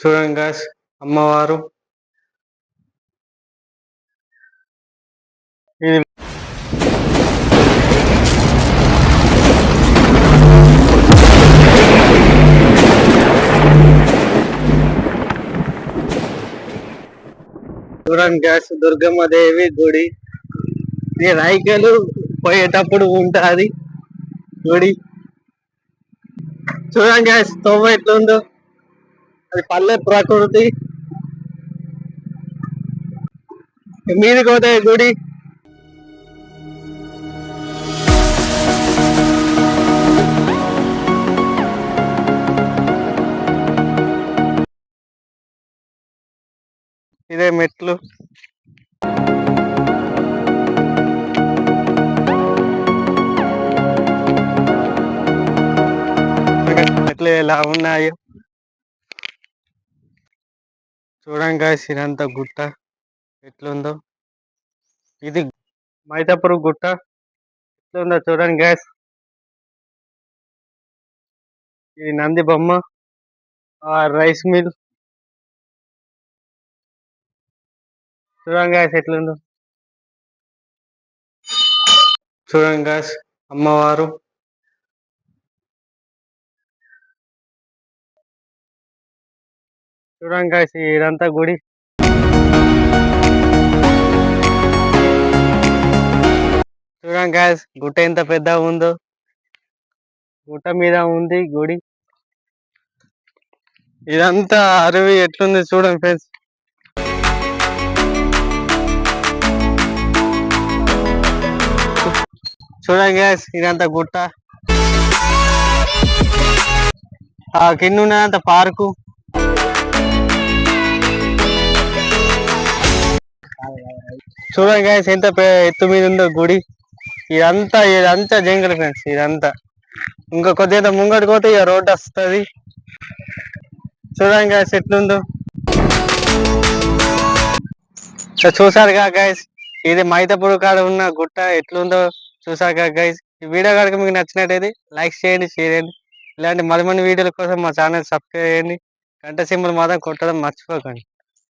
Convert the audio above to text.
చూడండి గాయస్ అమ్మవారు. ఇది చూడండి గ్యాస్ దుర్గమ్మ దేవి గుడి. ఈ రాయికలు పోయేటప్పుడు ఉంటాది. గుడి. చూడండి గ్యాస్ తోవ ఎట్లుందో. అది పల్లె ప్రకృతి. మీది పోతే గుడి? ఇదే మెట్లు. మెట్లు ఎలా ఉన్నాయో. చూడండి గాయస్ ఇదంతా గుట్ట. ఎట్లుందో. ఇది మైతాపురం గుట్ట. ఎట్లుందో చూడండి గ్యాస్ ఇది నంది బొమ్మ. ఆ రైస్ మిల్ చూడండి గాయస్ ఎట్లుందో. చూడండి గాయస్ అమ్మవారు. చూడండి గాయస్ ఇదంతా గుడి. చూడండి గాయస్ గుట్ట ఎంత పెద్దగా ఉందో. గుట్ట మీద ఉంది గుడి. ఇదంతా అరవి ఎట్లుంది చూడండి ఫ్రెండ్స్ చూడండి గ్యాస్ ఇదంతా గుట్ట. ఆ కింద ఉన్నదంతా పార్కు చూడండి గాయస్ ఎంత ఎత్తు మీద ఉందో గుడి. ఇదంతా ఇదంతా జంగల్ ఫ్రెండ్స్ ఇదంతా. ఇంకా కొద్దిగా ముంగడికి పోతే ఇక రోడ్ వస్తుంది. చూడండి గాయస్ ఎట్లుందో. చూసారుగా గైస్ ఇది మైతపూర్ కాడ ఉన్న గుట్ట ఎట్లుందో చూసారుగా గైస్ ఈ వీడియో కనుక మీకు నచ్చినట్టయితే లైక్ చేయండి షేర్ చేయండి. ఇలాంటి మరి కొన్ని వీడియోల కోసం మా ఛానల్ సబ్స్క్రైబ్ చేయండి. గంట సింబల్ మాత్రం కొట్టడం మర్చిపోకండి.